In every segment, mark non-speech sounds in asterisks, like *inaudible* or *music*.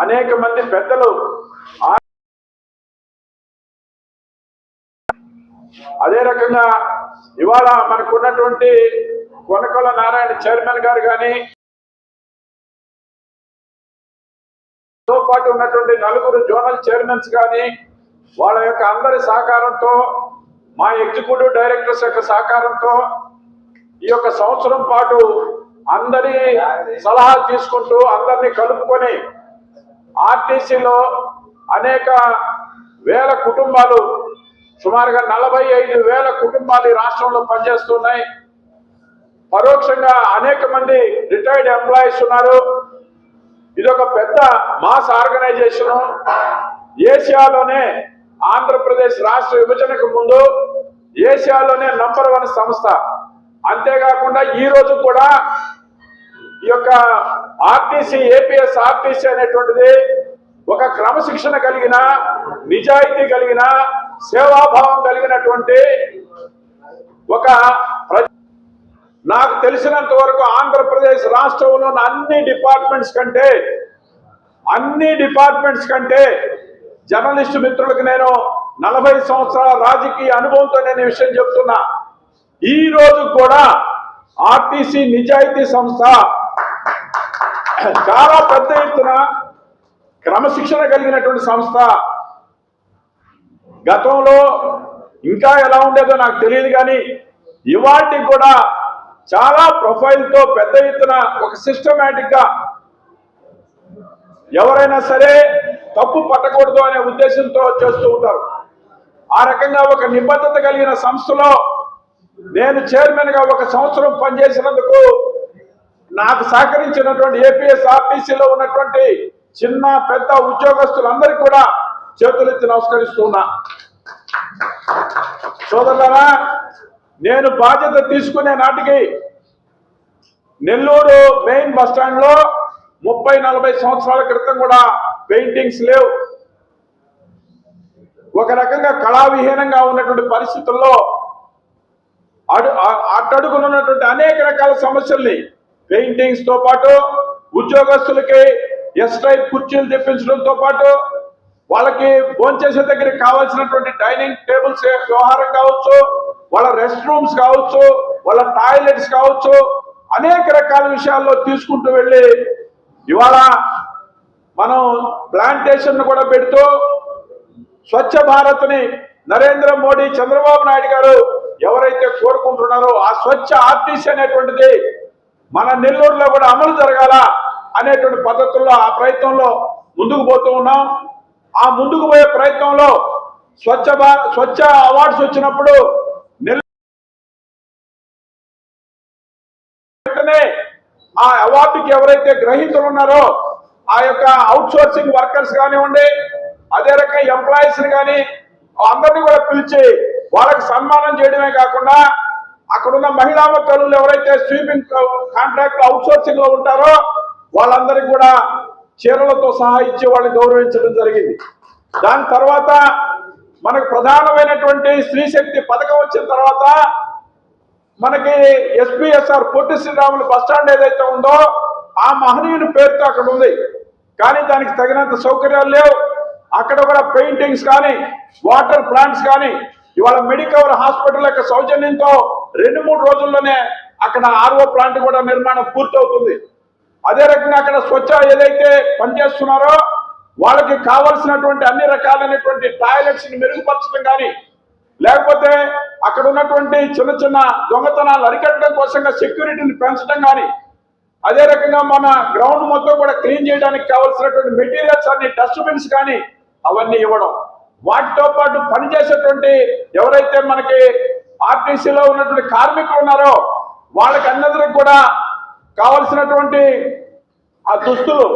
అనేక మంది పెద్దలు అదే రకంగా ఇవాళ మనకున్నటువంటి కొనకొల నారాయణ చైర్మన్ గారు కానీ తో పాటు ఉన్నటువంటి నలుగురు జోనల్ చైర్మన్స్ కానీ వాళ్ళ యొక్క అందరి సహకారంతో మా ఎగ్జిక్యూటివ్ డైరెక్టర్స్ యొక్క సహకారంతో ఈ యొక్క సంవత్సరం పాటు అందరి సలహాలు తీసుకుంటూ అందరినీ కలుపుకొని ఆర్టీసీలో అనేక వేల కుటుంబాలు సుమారుగా నలభై ఐదు వేల కుటుంబాలు ఈ రాష్ట్రంలో పనిచేస్తున్నాయి. పరోక్షంగా అనేక మంది రిటైర్డ్ ఎంప్లాయీస్ ఉన్నారు. ఇది ఒక పెద్ద మాస్ ఆర్గనైజేషన్. ఏషియాలోనే ఆంధ్రప్రదేశ్ రాష్ట్ర విభజనకు ముందు ఏషియాలోనే నంబర్ వన్ సంస్థ. అంతేకాకుండా ఈ రోజు కూడా ఈ యొక్క ఆర్టీసీ ఏపీఎస్ ఆర్టీసీ అనేటువంటిది ఒక క్రమశిక్షణ కలిగిన నిజాయితీ కలిగిన సేవాభావం కలిగినటువంటి ఒక ప్ర- నాకు తెలిసినంత వరకు ఆంధ్రప్రదేశ్ రాష్ట్రంలో అన్ని డిపార్ట్మెంట్స్ కంటే అన్ని డిపార్ట్మెంట్స్ కంటే జర్నలిస్టు మిత్రులకు నేను నలభై సంవత్సరాల రాజకీయ అనుభవంతో నేను ఈ విషయం చెప్తున్నా. ఈ రోజు కూడా ఆర్టీసీ నిజాయితీ సంస్థ చాలా పెద్ద ఎత్తున క్రమశిక్షణ కలిగినటువంటి సంస్థ. గతంలో ఇంకా ఎలా ఉండేదో నాకు తెలియదు కానీ ఇవాటి కూడా చాలా ప్రొఫైల్తో పెద్ద ఎత్తున ఒక సిస్టమేటిక్గా ఎవరైనా సరే తప్పు పట్టకూడదు అనే ఉద్దేశంతో చేస్తూ ఉంటారు. ఆ రకంగా ఒక నిబద్ధత కలిగిన సంస్థలో నేను చైర్మన్గా ఒక సంవత్సరం పనిచేసినందుకు నాకు సహకరించినటువంటి ఏపీఎస్ ఆర్టీసీలో ఉన్నటువంటి చిన్న పెద్ద ఉద్యోగస్తులందరికీ కూడా చేతులెత్తి నమస్కరిస్తున్నా. సోదరులారా నేను బాధ్యత తీసుకునే నాటికి నెల్లూరు మెయిన్ బస్ స్టాండ్లో ముప్పై నలభై సంవత్సరాల క్రితం కూడా పెయింటింగ్స్ లేవు. ఒక రకంగా కళావిహీనంగా ఉన్నటువంటి పరిస్థితుల్లో అడు అట్టడుగునున్నటువంటి అనేక రకాల సమస్యల్ని పెయింటింగ్స్తో పాటు ఉద్యోగస్తులకి ఎస్ టైప్ కుర్చీలు తెప్పించడంతో పాటు వాళ్ళకి భోంచేసే దగ్గర కావాల్సినటువంటి డైనింగ్ టేబుల్స్ వ్యవహారం కావచ్చు వాళ్ళ రెస్ట్ రూమ్స్ కావచ్చు వాళ్ళ టాయిలెట్స్ కావచ్చు అనేక రకాల విషయాల్లో తీసుకుంటూ వెళ్ళి ఇవాళ మనం ప్లాంటేషన్ కూడా పెడుతూ స్వచ్ఛ భారత్ని నరేంద్ర మోడీ చంద్రబాబు నాయుడు గారు ఎవరైతే కోరుకుంటున్నారో ఆ స్వచ్ఛ ఆర్టీసీ అనేటువంటిది మన నెల్లూరులో కూడా అమలు జరగాల అనేటువంటి పద్ధతుల్లో ఆ ప్రయత్నంలో ముందుకు పోతూ ఉన్నాం. ఆ ముందుకు పోయే ప్రయత్నంలో స్వచ్ఛ స్వచ్ఛ అవార్డ్స్ వచ్చినప్పుడు వెంటనే ఆ అవార్డుకి ఎవరైతే గ్రహీతలు ఉన్నారో ఆ యొక్క అవుట్ సోర్సింగ్ వర్కర్స్ కానివ్వండి అదే రకంగా ఎంప్లాయీస్ కానీ అందరినీ కూడా పిలిచి వాళ్ళకి సన్మానం చేయడమే కాకుండా అక్కడున్న మహిళా తల్లులు ఎవరైతే స్వీపింగ్ కాంట్రాక్ట్ అవుట్సోర్సింగ్లో ఉంటారో వాళ్ళందరికీ కూడా చీరలతో సహా ఇచ్చి వాళ్ళని గౌరవించడం జరిగింది. దాని తర్వాత మనకు ప్రధానమైనటువంటి స్త్రీ శక్తి పథకం వచ్చిన తర్వాత మనకి ఎస్పీఎస్ఆర్ పొట్టి శ్రీరాములు బస్టాండ్ ఏదైతే ఉందో ఆ మహనీయుని పేరుతో అక్కడ ఉంది. కానీ దానికి తగినంత సౌకర్యాలు లేవు. అక్కడ కూడా పెయింటింగ్స్ కానీ వాటర్ ప్లాంట్స్ కానీ ఇవాళ మెడికవర్ హాస్పిటల్ యొక్క సౌజన్యంతో రెండు మూడు రోజుల్లోనే అక్కడ ఆర్ఓ ప్లాంట్ కూడా నిర్మాణం పూర్తవుతుంది. అదే రకంగా అక్కడ స్వచ్ఛ ఏదైతే పనిచేస్తున్నారో వాళ్ళకి కావలసినటువంటి అన్ని రకాలైనటువంటి టాయిలెట్స్ని మెరుగుపరచడం కానీ లేకపోతే అక్కడ ఉన్నటువంటి చిన్న చిన్న దొంగతనాలు అరికట్టడం కోసంగా సెక్యూరిటీని పెంచడం కానీ అదే రకంగా మన గ్రౌండ్ మొత్తం కూడా క్లీన్ చేయడానికి కావాల్సినటువంటి మెటీరియల్స్ అన్ని డస్ట్బిన్స్ కానీ అవన్నీ ఇవ్వడం. వాటితో పాటు పనిచేసేటువంటి ఎవరైతే మనకి ఆర్టీసీలో ఉన్నటువంటి కార్మికులు ఉన్నారో వాళ్ళకి అందరికి కూడా కావలసినటువంటి ఆ దుస్తులు.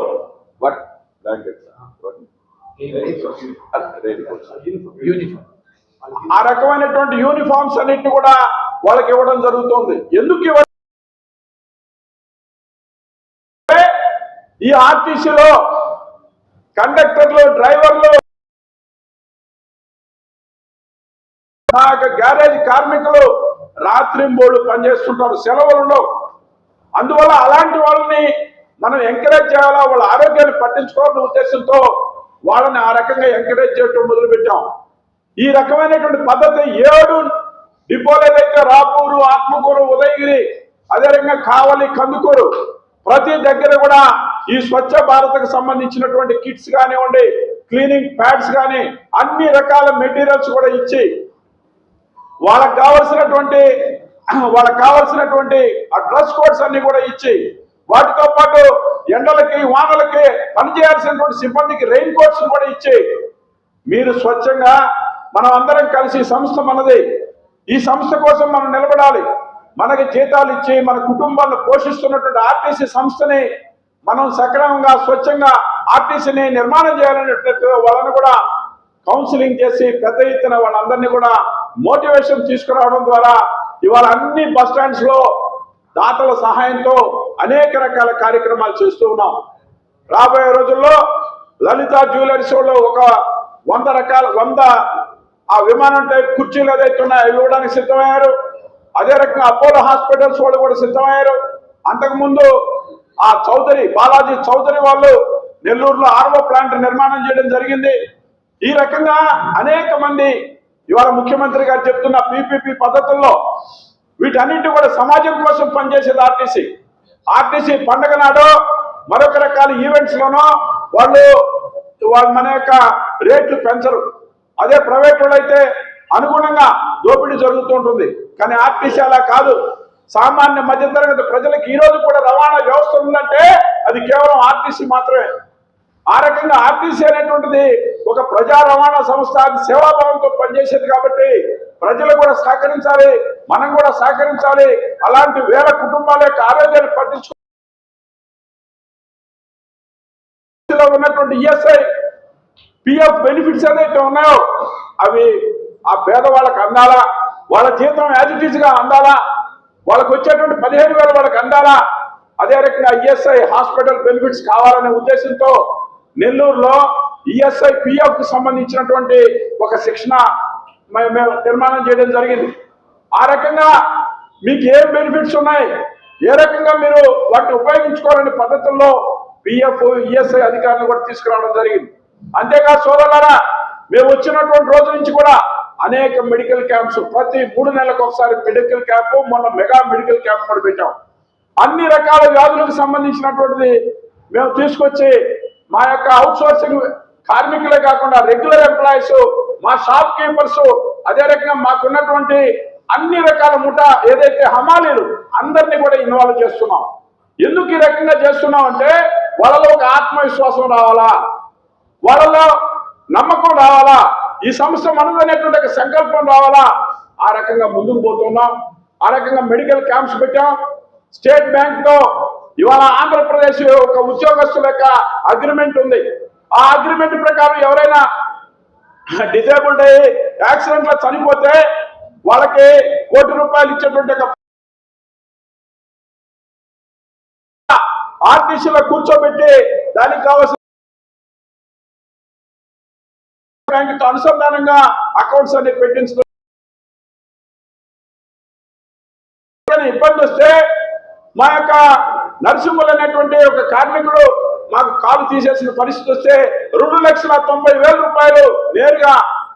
ఆ రకమైనటువంటి యూనిఫామ్స్ అన్నిటిని కూడా వాళ్ళకి ఇవ్వడం జరుగుతుంది. ఎందుకు ఇవ్వ ఈ ఆర్టీసీలో కండక్టర్లు డ్రైవర్లు నా యొక్క గ్యారేజ్ కార్మికులు రాత్రింబోళ్ళు పనిచేస్తుంటారు సెలవులు ఉండవు. అందువల్ల అలాంటి వాళ్ళని మనం ఎంకరేజ్ చేయాలా? వాళ్ళ ఆరోగ్యాన్ని పట్టించుకోవాలనే ఉద్దేశంతో వాళ్ళని ఆ రకంగా ఎంకరేజ్ చేయటం మొదలుపెట్టాం. ఈ రకమైనటువంటి పద్ధతి ఏడు డిపోలు ఏదైతే రాపూరు ఆత్మకూరు ఉదయగిరి అదే రకంగా కావలి కందుకూరు ప్రతి దగ్గర కూడా ఈ స్వచ్ఛ భారత్కు సంబంధించినటువంటి కిట్స్ కానివ్వండి క్లీనింగ్ ప్యాడ్స్ కానీ అన్ని రకాల మెటీరియల్స్ కూడా ఇచ్చి వాళ్ళకి కావలసినటువంటి వాళ్ళకి కావలసినటువంటి ఆ డ్రెస్ కోడ్స్ అన్ని కూడా ఇచ్చి వాటితో పాటు ఎండలకి వానలకి పనిచేయాల్సినటువంటి సిబ్బందికి రెయిన్ కోట్స్ కూడా ఇచ్చి మీరు స్వచ్ఛంగా మనం అందరం కలిసి సంస్థ మనది. ఈ సంస్థ కోసం మనం నిలబడాలి. మనకి జీతాలు ఇచ్చి మన కుటుంబాలను పోషిస్తున్నటువంటి ఆర్టీసీ సంస్థని మనం సక్రమంగా స్వచ్ఛంగా ఆర్టీసీని నిర్మాణం చేయాలనేటట్టు వాళ్ళని కూడా కౌన్సిలింగ్ చేసి పెద్ద ఎత్తున వాళ్ళందరినీ కూడా మోటివేషన్ తీసుకురావడం ద్వారా ఇవాళ అన్ని బస్ స్టాండ్స్లో దాతల సహాయంతో అనేక రకాల కార్యక్రమాలు చేస్తూ ఉన్నాం. రాబోయే రోజుల్లో లలిత జ్యువెలరీ వాళ్ళు ఒక వంద రకాల వంద ఆ విమానం టైప్ కుర్చీలు ఏదైతే ఉన్నాయో ఇవ్వడానికి సిద్ధమయ్యారు. అదే రకంగా అపోలో హాస్పిటల్స్ వాళ్ళు కూడా సిద్ధమయ్యారు. అంతకుముందు ఆ చౌదరి బాలాజీ చౌదరి వాళ్ళు నెల్లూరులో ఆర్వో ప్లాంట్ నిర్మాణం చేయడం జరిగింది. ఈ రకంగా అనేక మంది ఇవాళ ముఖ్యమంత్రి గారు చెప్తున్న పీపీపీ పద్ధతుల్లో వీటన్నింటి కూడా సమాజం కోసం పనిచేసేది ఆర్టీసీ. ఆర్టీసీ పండగ నాడు మరొక రకాల ఈవెంట్స్ లోనో వాళ్ళు వాళ్ళు మన యొక్క రేట్లు పెంచరు. అదే ప్రైవేట్ వాళ్ళు అయితే అనుగుణంగా దోపిడీ జరుగుతూ ఉంటుంది. కానీ ఆర్టీసీ అలా కాదు. సామాన్య మధ్యతరగతి ప్రజలకు ఈ రోజు కూడా రవాణా వ్యవస్థ ఉందంటే అది కేవలం ఆర్టీసీ మాత్రమే. ఆ రకంగా ఆర్టీసీ అనేటువంటిది ఒక ప్రజా రవాణా సంస్థ అది సేవాభావంతో పనిచేసేది కాబట్టి ప్రజలు కూడా సహకరించాలి మనం కూడా సహకరించాలి. అలాంటి వేల కుటుంబాల యొక్క ఆరోగ్యాన్ని పట్టించుకో ఉన్నటువంటి ఈఎస్ఐ పిఎఫ్ బెనిఫిట్స్ ఏదైతే ఉన్నాయో అవి ఆ పేదవాళ్ళకి అందాలా వాళ్ళ జీతం యాజ్గా అందాలా వాళ్ళకి వచ్చేటువంటి పదిహేను వేలు వాళ్ళకి అందాలా. అదే రకంగా ఈఎస్ఐ హాస్పిటల్ బెనిఫిట్స్ కావాలనే ఉద్దేశంతో నెల్లూరులో ఈఎస్ఐ పిఎఫ్కు సంబంధించినటువంటి ఒక శిక్షణ మే- మేము నిర్మాణం చేయడం జరిగింది. ఆ రకంగా మీకు ఏం బెనిఫిట్స్ ఉన్నాయి? ఏ రకంగా మీరు వాటిని ఉపయోగించుకోవాలనే పద్ధతుల్లో పిఎఫ్ ఈఎస్ఐ అధికారులు కూడా తీసుకురావడం జరిగింది. అంతేకాదు సోదరులారా మేము వచ్చినటువంటి రోజు నుంచి కూడా అనేక మెడికల్ క్యాంప్స్ ప్రతి మూడు నెలలకు ఒకసారి మెడికల్ క్యాంప్ మొన్న మెగా మెడికల్ క్యాంప్ కూడా పెట్టాం. అన్ని రకాల వ్యాధులకు సంబంధించినటువంటిది మేము తీసుకొచ్చి మా యొక్క అవుట్ సోర్సింగ్ కార్మికులే కాకుండా రెగ్యులర్ ఎంప్లాయీస్ మా షాప్ కీపర్స్ అదే రకంగా మాకున్నటువంటి అన్ని రకాల ముఠా ఏదైతే హమాలీలు అందరినీ కూడా ఇన్వాల్వ్ చేస్తున్నాం. ఎందుకు ఈ రకంగా చేస్తున్నాం అంటే వాళ్ళలో ఒక ఆత్మవిశ్వాసం రావాలా? వాళ్ళలో నమ్మకం రావాలా? ఈ సంస్థ మనదనేటువంటి ఒక సంకల్పం రావాలా? ఆ రకంగా ముందుకు పోతున్నాం. ఆ రకంగా మెడికల్ క్యాంప్స్ పెట్టాం. స్టేట్ బ్యాంక్తో ఇవాళ ఆంధ్రప్రదేశ్ ఒక ఉద్యోగస్తుల యొక్క అగ్రిమెంట్ ఉంది. ఆ అగ్రిమెంట్ ప్రకారం ఎవరైనా డిజేబుల్డ్ అయ్యి యాక్సిడెంట్లో చనిపోతే వాళ్ళకి కోటి రూపాయలు ఇచ్చేటువంటి ఆర్టీసీలో కూర్చోబెట్టి దానికి కావాల్సిన బ్యాంక్ అనుసంధానంగా అకౌంట్స్ అన్ని పెట్టించడం ఇబ్బంది వస్తే మా యొక్క నరసింహులు అనేటువంటి ఒక కార్మికుడు మాకు కాలు తీసేసిన పరిస్థితి వస్తే రెండు లక్షల తొంభై వేల రూపాయలు నేరుగా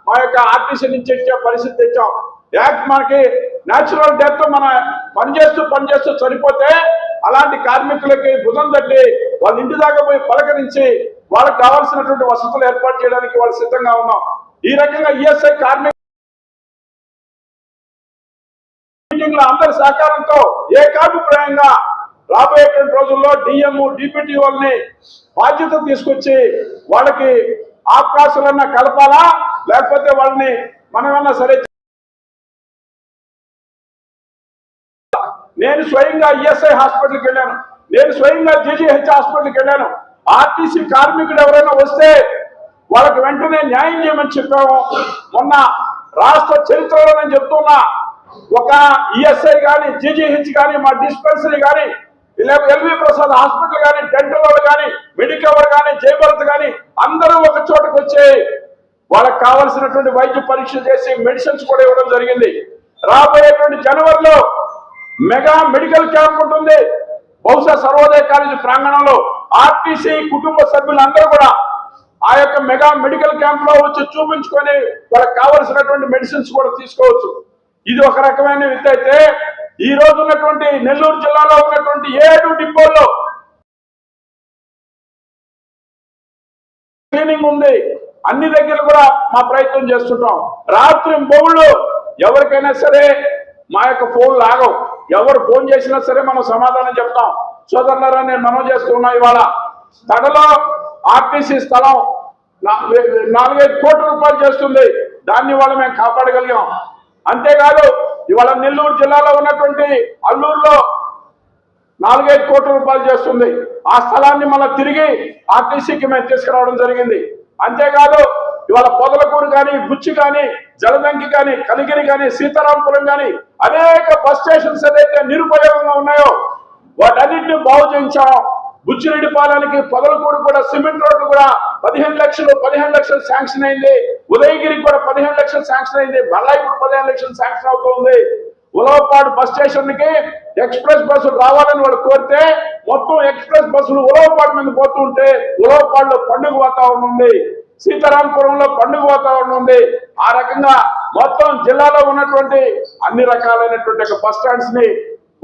మా యొక్క ఆర్టీసీ నుంచి ఇచ్చే పరిస్థితి తెచ్చాం. యాక్ట్ మనకి న్యాచురల్ డెత్ మన పనిచేస్తూ పనిచేస్తూ చనిపోతే అలాంటి కార్మికులకి భుజం తట్టి వాళ్ళ ఇంటి దాకా పోయి పలకరించి వాళ్ళకి కావాల్సినటువంటి వసతులు ఏర్పాటు చేయడానికి వాళ్ళు సిద్ధంగా ఉన్నాం. ఈ రకంగా ఈఎస్ఐ కార్మిక మీటింగ్లో అందరి సహకారంతో ఏకాభిప్రాయంగా రాబోయేటువంటి రోజుల్లో డిఎం డిప్యూటీ వాళ్ళని బాధ్యత తీసుకొచ్చి వాళ్ళకి అవకాశాలన్నా కలపాలా? లేకపోతే వాళ్ళని మనమన్నా సరే నేను స్వయంగా ఈఎస్ఐ హాస్పిటల్కి వెళ్ళాను. నేను స్వయంగా జీజీహెచ్ హాస్పిటల్కి వెళ్ళాను. ఆర్టీసీ కార్మికుడు ఎవరైనా వస్తే వాళ్ళకి వెంటనే న్యాయం చేయమని చెప్పాము. మొన్న రాష్ట్ర చరిత్రలో నేను చెప్తున్నా. ఒక ఈఎస్ఐ కానీ జీజీహెచ్ కానీ మా డిస్పెన్సరీ కానీ ఎల్వి ప్రసాద్ హాస్పిటల్ కానీ డెంటల్ వాళ్ళు కానీ మెడికవర్ కానీ జయభరత్ కానీ అందరూ ఒక చోటకు వచ్చి వాళ్ళకి కావలసినటువంటి వైద్య పరీక్ష చేసి మెడిసిన్స్ కూడా ఇవ్వడం జరిగింది. రాబోయేటువంటి జనవరిలో మెగా మెడికల్ క్యాంప్ ఉంటుంది. బహుశా సర్వోదయ కాలేజీ ప్రాంగణంలో ఆర్టీసీ కుటుంబ సభ్యులందరూ కూడా ఆ యొక్క మెగా మెడికల్ క్యాంప్లో వచ్చి చూపించుకొని వాళ్ళకి కావలసినటువంటి మెడిసిన్స్ కూడా తీసుకోవచ్చు. ఇది ఒక రకమైన విత్ అయితే ఈ రోజు ఉన్నటువంటి నెల్లూరు జిల్లాలో ఉన్నటువంటి ఏడు డిపోల్లో క్లీనింగ్ ఉంది. అన్ని దగ్గర కూడా మా ప్రయత్నం చేస్తుంటాం. రాత్రి బొగుళ్ళు ఎవరికైనా సరే మా యొక్క ఫోన్ లాగవు. ఎవరు ఫోన్ చేసినా సరే మనం సమాధానం చెప్తాం. సోదరులరా నేను మనం చేస్తున్నా ఇవాళ. తడలో ఆర్టీసీ స్థలం నాలుగైదు కోట్ల రూపాయలు చేస్తుంది. దాన్ని వాళ్ళు మేము కాపాడగలిగాం. అంతేకాదు ఇవాళ నెల్లూరు జిల్లాలో ఉన్నటువంటి అల్లూరులో నాలుగైదు కోట్ల రూపాయలు చేస్తుంది. ఆ స్థలాన్ని మళ్ళీ తిరిగి ఆర్టీసీకి మేము తీసుకురావడం జరిగింది. అంతేకాదు ఇవాళ పొదలకూరు కానీ బుచ్చి కానీ జలదంకి కానీ కలిగిరి కానీ సీతారాంపురం కానీ అనేక బస్ స్టేషన్స్ ఏదైతే నిరుపయోగంగా ఉన్నాయో వాటన్నింటినీ బాగు చేయించాం. బుచ్చిరెడ్డిపాలెనికి పొదలకూరు కూడా సిమెంట్ రోడ్డు కూడా పదిహేను లక్షలు పదిహేను లక్షలు శాంక్షన్ అయింది. ఉదయగిరికి కూడా పదిహేను లక్షలు శాంక్షన్ అయింది. బళ్ళాయి ఇప్పుడు పదిహేను లక్షలు శాంక్షన్ అవుతుంది. ఉలవపాడు బస్ స్టేషన్కి ఎక్స్ప్రెస్ బస్సులు రావాలని వాళ్ళు కోరితే మొత్తం ఎక్స్ప్రెస్ బస్సులు ఉలవపాడు మీద పోతుంటే ఉలవపాడులో పండుగ వాతావరణం ఉంది. సీతారాంపురంలో పండుగ వాతావరణం ఉంది. ఆ రకంగా మొత్తం జిల్లాలో ఉన్నటువంటి అన్ని రకాలైనటువంటి ఒక బస్ స్టాండ్స్ని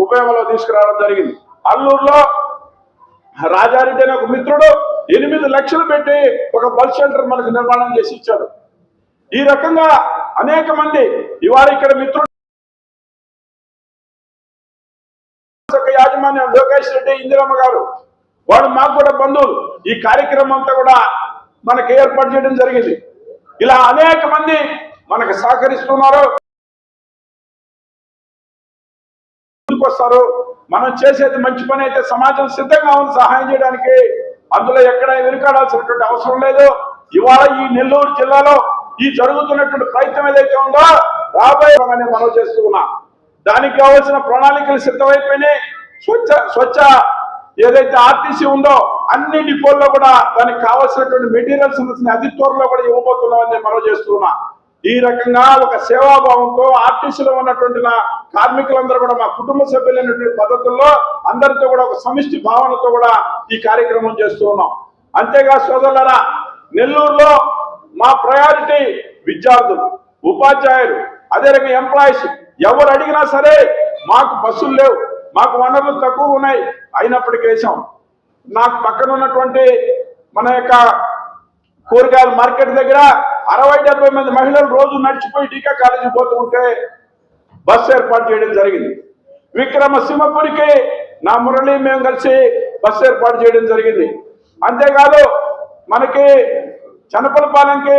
ఉపయోగంలో తీసుకురావడం జరిగింది. అల్లూరులో రాజారెడ్డి అనే ఒక మిత్రుడు ఎనిమిది లక్షలు పెట్టి ఒక బస్ షెల్టర్ మనకు నిర్మాణం చేసి ఇచ్చాడు. ఈ రకంగా అనేక మంది ఇవాళ ఇక్కడ మిత్రుడు యాజమాన్యం లోకేష్ రెడ్డి ఇందిరమ్మ గారు వాడు మాకు కూడా బంధువులు. ఈ కార్యక్రమం అంతా కూడా మనకి ఏర్పాటు చేయడం జరిగింది. ఇలా అనేక మంది మనకు సహకరిస్తున్నారు. వస్తారు మనం చేసేది మంచి పని అయితే సమాజం సిద్ధంగా ఉంది సహాయం చేయడానికి. అందులో ఎక్కడ వెనుకాడాల్సినటువంటి అవసరం లేదు. ఇవాళ ఈ నెల్లూరు జిల్లాలో ఈ జరుగుతున్నటువంటి ప్రయత్నం ఏదైతే ఉందో రాబోయే మనం మనం చేస్తూ దానికి కావాల్సిన ప్రణాళికలు సిద్ధమైపోయినాయి. స్వచ్ఛ స్వచ్ఛ ఏదైతే ఆర్టీసీ ఉందో అన్ని డిపోల్లో కూడా దానికి కావాల్సినటువంటి మెటీరియల్స్ అతి త్వరలో కూడా ఇవ్వబోతున్నామని మనం చేస్తున్నా ఈ రకంగా ఒక సేవాభావంతో ఆర్టీసీలో ఉన్నటువంటి నా కార్మికులందరూ కూడా మా కుటుంబ సభ్యులైనటువంటి పద్ధతుల్లో అందరితో కూడా ఒక సమిష్టి భావనతో కూడా ఈ కార్యక్రమం చేస్తూ ఉన్నాం. అంతేగా సోదరులరా నెల్లూరులో మా ప్రయారిటీ విద్యార్థులు ఉపాధ్యాయులు అదే రకంగా ఎంప్లాయీస్ ఎవరు అడిగినా సరే మాకు బస్సులు లేవు మాకు వనరులు తక్కువ ఉన్నాయి అయినప్పటికీ వేసాం నాకు పక్కన ఉన్నటువంటి మన యొక్క కూరగాయల మార్కెట్ దగ్గర అరవై డెబ్బై మంది మహిళలు రోజు నడిచిపోయి టీకా కాలేజీ పోతూ ఉంటే బస్సు ఏర్పాటు చేయడం జరిగింది. విక్రమసింహపురికి నా మురళి మేము కలిసి బస్సు ఏర్పాటు చేయడం జరిగింది. అంతేకాదు మనకి చనపలపాలెంకి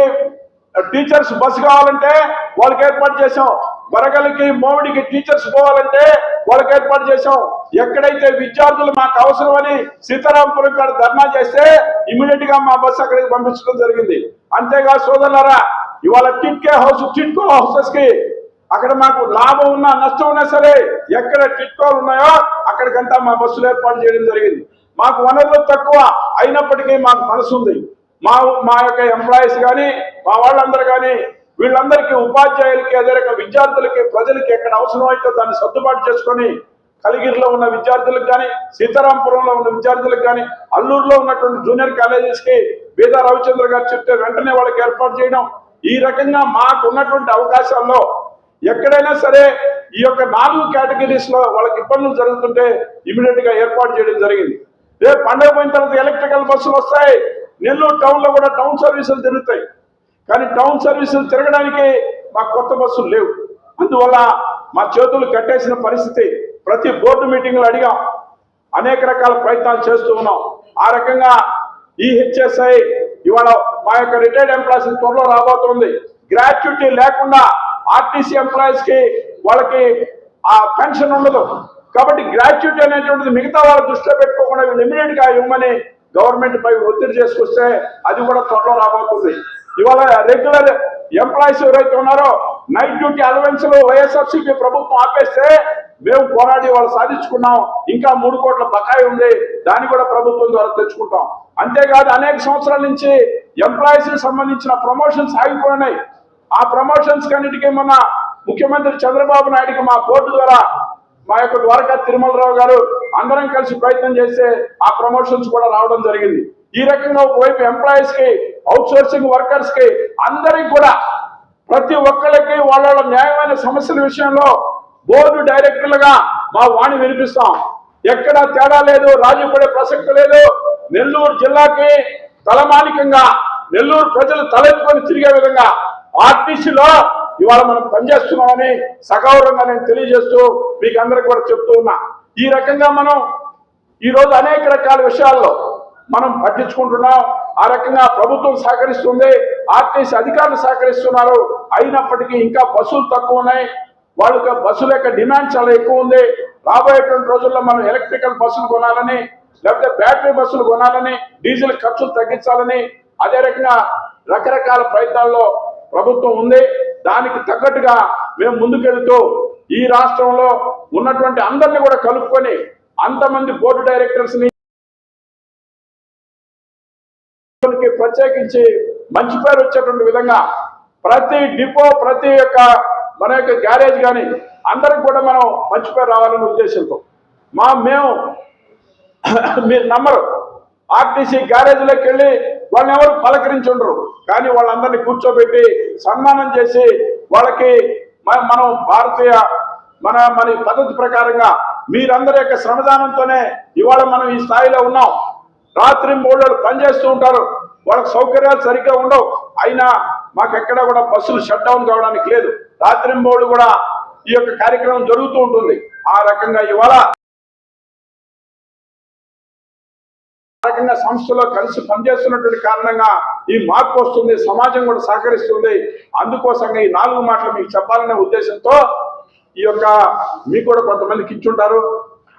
టీచర్స్ బస్సు కావాలంటే వాళ్ళకి ఏర్పాటు చేసాం వరగలికి మోవిడికి టీచర్స్ పోవాలంటే వాళ్ళకి ఏర్పాటు చేసాం ఎక్కడైతే విద్యార్థులు మాకు అవసరమని సీతారాంపురం కాడ ధర్నా చేస్తే ఇమీడియట్గా మా బస్సు అక్కడికి పంపించడం జరిగింది. అంతేగా సోదరులరా ఇవాళ టిట్కే హౌస్ టిట్కో హౌసెస్కి అక్కడ మాకు లాభం ఉన్నా నష్టం ఉన్నా సరే ఎక్కడ టిట్కోలు ఉన్నాయో అక్కడికంతా మా బస్సులు ఏర్పాటు చేయడం జరిగింది. మాకు వనరులు తక్కువ అయినప్పటికీ మాకు మనసు ఉంది. మా మా యొక్క ఎంప్లాయీస్ కానీ మా వాళ్ళందరూ కానీ వీళ్ళందరికీ ఉపాధ్యాయులకి అదే విద్యార్థులకి ప్రజలకి ఎక్కడ అవసరం అయితే దాన్ని సర్దుబాటు చేసుకొని కలిగిరిలో ఉన్న విద్యార్థులకు కానీ సీతారాంపురంలో ఉన్న విద్యార్థులకు కానీ అల్లూరులో ఉన్నటువంటి జూనియర్ కాలేజెస్కి బీదా రవిచంద్ర గారు చెప్తే వెంటనే వాళ్ళకి ఏర్పాటు చేయడం. ఈ రకంగా మాకు ఉన్నటువంటి అవకాశాల్లో ఎక్కడైనా సరే ఈ యొక్క నాలుగు కేటగిరీస్లో వాళ్ళకి ఇబ్బందులు జరుగుతుంటే ఇమీడియట్గా ఏర్పాటు చేయడం జరిగింది. రేపు పండుగ పోయిన తర్వాత ఎలక్ట్రికల్ బస్సులు వస్తాయి. నెల్లూరు టౌన్లో కూడా టౌన్ సర్వీసులు తిరుగుతాయి. కానీ టౌన్ సర్వీసులు తిరగడానికి మాకు కొత్త బస్సులు లేవు. అందువల్ల మా చేతులు కట్టేసిన పరిస్థితి ప్రతి బోర్డు మీటింగ్లు అడిగాం. అనేక రకాల ప్రయత్నాలు చేస్తూ ఉన్నాం. ఆ రకంగా ఈ హెచ్ఎస్ఐ ఇవాళ మా యొక్క రిటైర్డ్ ఎంప్లాయీస్ త్వరలో రాబోతుంది. గ్రాట్యుటీ లేకుండా ఆర్టీసీ ఎంప్లాయీస్కి వాళ్ళకి ఆ పెన్షన్ ఉండదు. కాబట్టి గ్రాట్యుటీ అనేటువంటిది మిగతా వాళ్ళ దృష్టిలో పెట్టుకోకుండా వీళ్ళు ఇమీడియట్గా ఇవ్వమని గవర్నమెంట్ పై ఒత్తిడి చేసుకొస్తే అది కూడా త్వరలో రాబోతుంది. ఇవాళ రెగ్యులర్ ఎంప్లాయీస్ ఎవరైతే ఉన్నారో నైట్ డ్యూటీ అలవెన్స్లు వైఎస్ఆర్సీపీ ప్రభుత్వం ఆపేస్తే మేము పోరాడి వాళ్ళు సాధించుకున్నాం. ఇంకా మూడు కోట్ల బకాయి ఉంది. దాన్ని కూడా ప్రభుత్వం ద్వారా తెచ్చుకుంటాం. అంతేకాదు అనేక సంవత్సరాల నుంచి ఎంప్లాయీస్కి సంబంధించిన ప్రమోషన్స్ ఆగిపోయినాయి. ఆ ప్రమోషన్స్ కన్నిటికీ మొన్న ముఖ్యమంత్రి చంద్రబాబు నాయుడుకి మా బోర్డు ద్వారా మా యొక్క ద్వారకా తిరుమలరావు గారు అందరం కలిసి ప్రయత్నం చేస్తే ఆ ప్రమోషన్స్ కూడా రావడం జరిగింది. ఈ రకంగా ఒకవైపు ఎంప్లాయీస్కి అవుట్ సోర్సింగ్ వర్కర్స్కి అందరికి కూడా ప్రతి ఒక్కళ్ళకి వాళ్ళ న్యాయమైన సమస్యల విషయంలో బోర్డు డైరెక్టర్లుగా మా వాణి వినిపిస్తాం. ఎక్కడ తేడా లేదు రాజీపడే ప్రసక్తి లేదు. నెల్లూరు జిల్లాకి తలమానికంగా నెల్లూరు ప్రజలు తలెత్తుకొని తిరిగే విధంగా ఆర్టీసీలో ఇవాళ మనం పనిచేస్తున్నామని సగౌరవంగా నేను తెలియజేస్తూ మీకు అందరికి కూడా చెప్తూ ఉన్నా. ఈ రకంగా మనం ఈరోజు అనేక రకాల విషయాల్లో మనం పట్టించుకుంటున్నాం. ఆ రకంగా ప్రభుత్వం సహకరిస్తుంది ఆర్టీసీ అధికారులు సహకరిస్తున్నారు. అయినప్పటికీ ఇంకా బస్సులు తక్కువ ఉన్నాయి. వాళ్ళ బస్సుల యొక్క డిమాండ్ చాలా ఎక్కువ ఉంది. రాబోయేటువంటి రోజుల్లో మనం ఎలక్ట్రికల్ బస్సులు కొనాలని లేకపోతే బ్యాటరీ బస్సులు కొనాలని డీజిల్ ఖర్చులు తగ్గించాలని అదే రకంగా రకరకాల ప్రయత్నాల్లో ప్రభుత్వం ఉంది. దానికి తగ్గట్టుగా మేము ముందుకెళ్తూ ఈ రాష్ట్రంలో ఉన్నటువంటి అందరినీ కూడా కలుపుకొని అంతమంది బోర్డు డైరెక్టర్స్ని ప్రత్యేకించి మంచి పేరు వచ్చేటువంటి విధంగా ప్రతి డిపో ప్రతి యొక్క మన యొక్క గ్యారేజ్ కానీ అందరికి కూడా మనం మంచి పేరు రావాలనే ఉద్దేశంతో. మా మేము *clears throat* మీరు నమ్మరు. ఆర్టీసీ గ్యారేజ్లోకి వెళ్ళి వాళ్ళని ఎవరు పలకరించి ఉండరు. కానీ వాళ్ళందరినీ కూర్చోబెట్టి సన్మానం చేసి వాళ్ళకి మనం భారతీయ మన మన పద్ధతి ప్రకారంగా మీరందరి యొక్క శ్రమదానంతోనే ఇవాళ మనం ఈ స్థాయిలో ఉన్నాం. రాత్రి మూడు పనిచేస్తూ ఉంటారు. వాళ్ళకి సౌకర్యాలు సరిగ్గా ఉండవు. అయినా మాకు కూడా బస్సులు షట్ డౌన్ కావడానికి లేదు. రాత్రి మూడు కూడా ఈ యొక్క కార్యక్రమం జరుగుతూ ఉంటుంది. ఆ రకంగా ఇవాళ రకంగా సంస్థలో కలిసి పనిచేస్తున్నటువంటి కారణంగా ఈ మార్పు వస్తుంది సమాజం కూడా సహకరిస్తుంది. అందుకోసంగా ఈ నాలుగు మాటలు మీకు చెప్పాలనే ఉద్దేశంతో ఈ యొక్క మీకు కూడా కొంతమందికి ఇచ్చుంటారు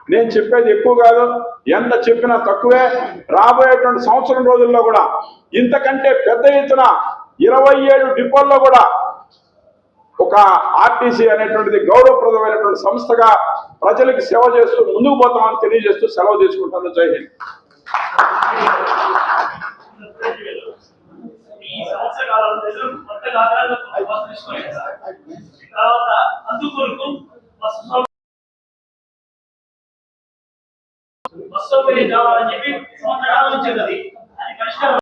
నేను చెప్పేది ఎక్కువ కాదు ఎంత చెప్పినా తక్కువే. రాబోయేటువంటి సంవత్సరం రోజుల్లో కూడా ఇంతకంటే పెద్ద ఎత్తున ఇరవై ఏడు డిపోల్లో కూడా ఒక ఆర్టీసీ అనేటువంటిది గౌరవప్రదమైనటువంటి సంస్థగా ప్రజలకు సేవ చేస్తూ ముందుకు పోతామని తెలియజేస్తూ సెలవు తీసుకుంటాను జై హింద్. ఈ బస్సు కావాలని చెప్పి సంవత్సర కాలం అది పరిష్కారం